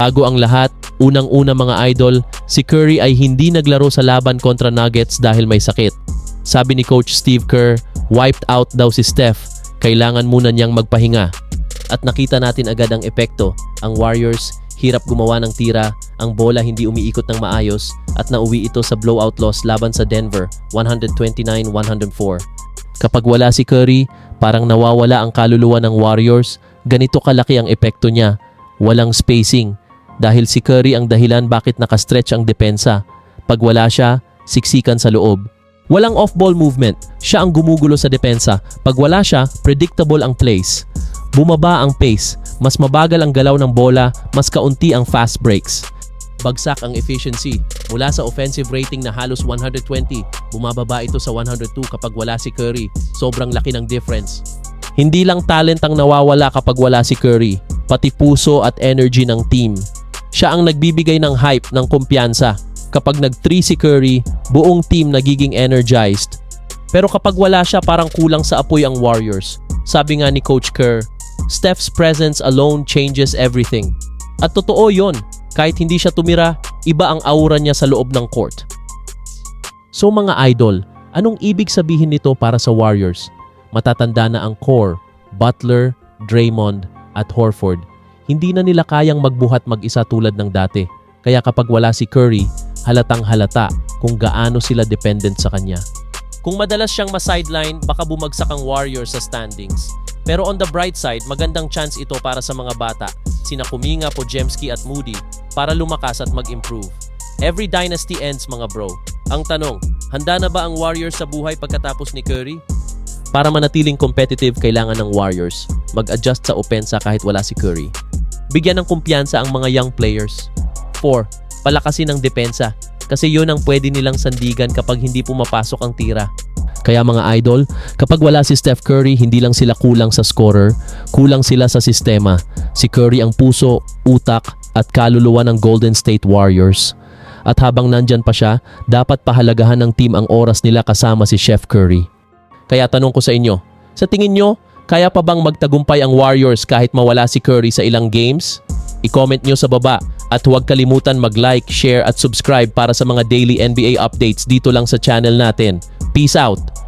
Bago ang lahat, unang-una mga idol, si Curry ay hindi naglaro sa laban kontra Nuggets dahil may sakit. Sabi ni Coach Steve Kerr, wiped out daw si Steph. Kailangan muna niyang magpahinga. At nakita natin agad ang epekto. Ang Warriors, hirap gumawa ng tira, ang bola hindi umiikot ng maayos, at nauwi ito sa blowout loss laban sa Denver, 129-104. Kapag wala si Curry, parang nawawala ang kaluluwa ng Warriors. Ganito kalaki ang epekto niya. Walang spacing. Dahil si Curry ang dahilan bakit nakastretch ang depensa. Pag wala siya, siksikan sa loob. Walang off-ball movement. Siya ang gumugulo sa depensa. Pag wala siya, predictable ang plays. Bumaba ang pace. Mas mabagal ang galaw ng bola, mas kaunti ang fast breaks. Bagsak ang efficiency. Mula sa offensive rating na halos 120, bumababa ito sa 102 kapag wala si Curry. Sobrang laki ng difference. Hindi lang talent ang nawawala kapag wala si Curry, pati puso at energy ng team. Siya ang nagbibigay ng hype ng kumpiyansa. Kapag nag-3 si Curry, buong team nagiging energized. Pero kapag wala siya, parang kulang sa apoy ang Warriors. Sabi nga ni Coach Kerr, Steph's presence alone changes everything. At totoo yon, kahit hindi siya tumira, iba ang aura niya sa loob ng court. So mga idol, anong ibig sabihin nito para sa Warriors? Matatanda na ang core, Butler, Draymond, at Horford. Hindi na nila kayang magbuhat mag-isa tulad ng dati. Kaya kapag wala si Curry, halatang halata kung gaano sila dependent sa kanya. Kung madalas siyang ma-sideline, baka bumagsak ang Warriors sa standings. Pero on the bright side, magandang chance ito para sa mga bata, sina Kuminga, Pojemski at Moody, para lumakas at mag-improve. Every dynasty ends mga bro. Ang tanong, handa na ba ang Warriors sa buhay pagkatapos ni Curry? Para manatiling competitive, kailangan ng Warriors mag-adjust sa opensa kahit wala si Curry. Bigyan ng kumpiyansa ang mga young players. 4. Palakasin ang depensa kasi yun ang pwede nilang sandigan kapag hindi pumapasok ang tira. Kaya mga idol, kapag wala si Steph Curry, hindi lang sila kulang sa scorer, kulang sila sa sistema. Si Curry ang puso, utak, at kaluluwa ng Golden State Warriors. At habang nandyan pa siya, dapat pahalagahan ng team ang oras nila kasama si Chef Curry. Kaya tanong ko sa inyo, sa tingin nyo, kaya pa bang magtagumpay ang Warriors kahit mawala si Curry sa ilang games? I-comment nyo sa baba at huwag kalimutan mag-like, share at subscribe para sa mga daily NBA updates dito lang sa channel natin. Peace out!